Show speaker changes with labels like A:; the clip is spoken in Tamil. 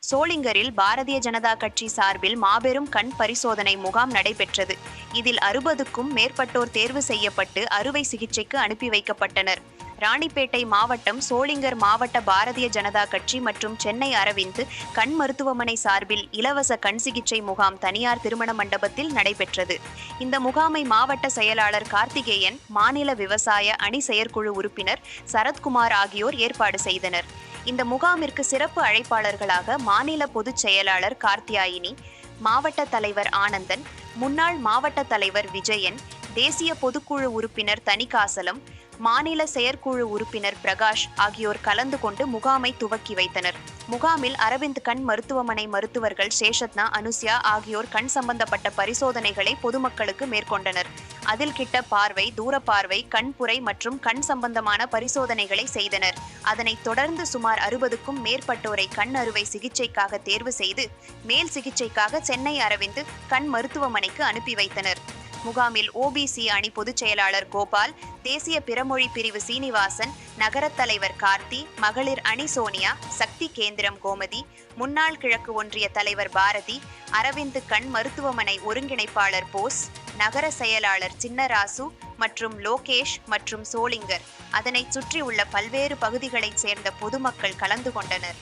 A: சோளிங்கரில் பாரதிய ஜனதா கட்சி சார்பில் மாபெரும் கண் பரிசோதனை முகாம் நடைபெற்றது. இதில் அறுபதுக்கும் மேற்பட்டோர் தேர்வு செய்யப்பட்டு அறுவை சிகிச்சைக்கு அனுப்பி வைக்கப்பட்டனர். ராணிப்பேட்டை மாவட்டம் சோளிங்கர் மாவட்ட பாரதிய ஜனதா கட்சி மற்றும் சென்னை அரவிந்த் கண் மருத்துவமனை சார்பில் இலவச கண் சிகிச்சை முகாம் தனியார் திருமண மண்டபத்தில் நடைபெற்றது. இந்த முகாமை மாவட்ட செயலாளர் கார்த்திகேயன் மாநில விவசாய அணி செயற்குழு உறுப்பினர் சரத்குமார் ஆகியோர் ஏற்பாடு செய்தனர். இந்த முகாமிற்கு சிறப்பு அழைப்பாளர்களாக மாநில பொதுச் செயலாளர் கார்த்தியாயினி மாவட்ட தலைவர் ஆனந்தன் முன்னாள் மாவட்ட தலைவர் விஜயன் தேசிய பொதுக்குழு உறுப்பினர் தணிகாசலம் மாநில செயற்குழு உறுப்பினர் பிரகாஷ் ஆகியோர் கலந்து கொண்டு முகாமை துவக்கி வைத்தனர். முகாமில் அரவிந்த் கண் மருத்துவமனை மருத்துவர்கள் சேஷத்னா அனுசியா ஆகியோர் கண் சம்பந்தப்பட்ட பரிசோதனைகளை பொதுமக்களுக்கு மேற்கொண்டனர். அதில் கிட்ட பார்வை தூரப்பார்வை கண்புரை மற்றும் கண் சம்பந்தமான பரிசோதனைகளை செய்தனர். அதனைத் தொடர்ந்து சுமார் அறுபதுக்கும் மேற்பட்டோரை கண் அறுவை சிகிச்சைக்காக தேர்வு செய்து மேல் சிகிச்சைக்காக சென்னை அரவிந்து கண் மருத்துவமனைக்கு அனுப்பி வைத்தனர். முகாமில் ஓபிசி அணி பொதுச் செயலாளர் கோபால் தேசிய பிறமொழி பிரிவு சீனிவாசன் நகரத் தலைவர் கார்த்தி மகளிர் அணி சோனியா சக்தி கேந்திரம் கோமதி முன்னாள் கிழக்கு ஒன்றிய தலைவர் பாரதி அரவிந்த் கண் மருத்துவமனை ஒருங்கிணைப்பாளர் போஸ் நகர செயலாளர் சின்னராசு மற்றும் லோகேஷ் மற்றும் சோளிங்கர். அதனைச் சுற்றியுள்ள பல்வேறு பகுதிகளைச் சேர்ந்த பொதுமக்கள் கலந்து கொண்டனர்.